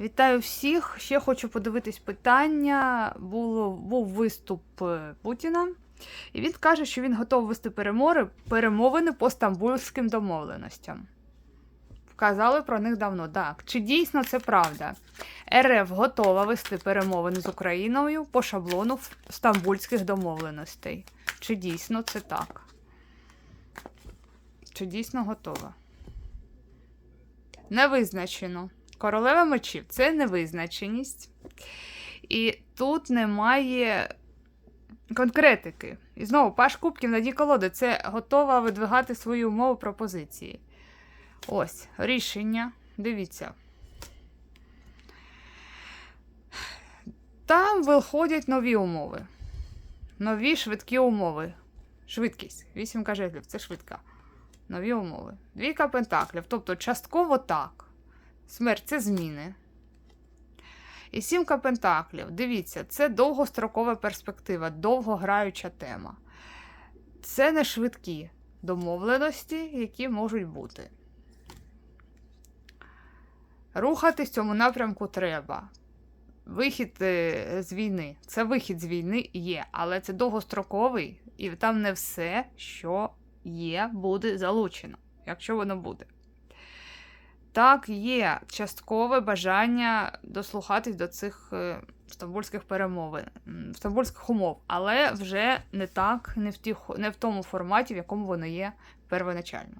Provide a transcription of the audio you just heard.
Вітаю всіх. Ще хочу подивитись питання. Було, був виступ е, Путіна, і він каже, що він готовий вести перемори, перемовини по стамбульським домовленостям. Вказали про них давно. Так. Чи дійсно це правда? РФ готова вести перемовини з Україною по шаблону стамбульських домовленостей. Чи дійсно це так? Чи дійсно готова? Не визначено. Королева мечів це невизначеність. І тут немає конкретики. І знову паш кубків на дні колоди це готова видвигати свої умови пропозиції. Ось, рішення. Дивіться. Там виходять нові умови. Нові швидкі умови. Швидкість. Вісімка жезлів це швидка. Нові умови. Двійка пентаклів. Тобто частково так. Смерть це зміни. І сімка пентаклів. Дивіться, це довгострокова перспектива, довгограюча тема. Це не швидкі домовленості, які можуть бути. Рухатись в цьому напрямку треба. Вихід е, з війни. Це вихід з війни є, але це довгостроковий, і там не все, що є, буде залучено, якщо воно буде. Так, є часткове бажання дослухатись до цих е, стамбульських перемовин, стамбульських умов, але вже не так, не в, ті, не в тому форматі, в якому вони є первоначально.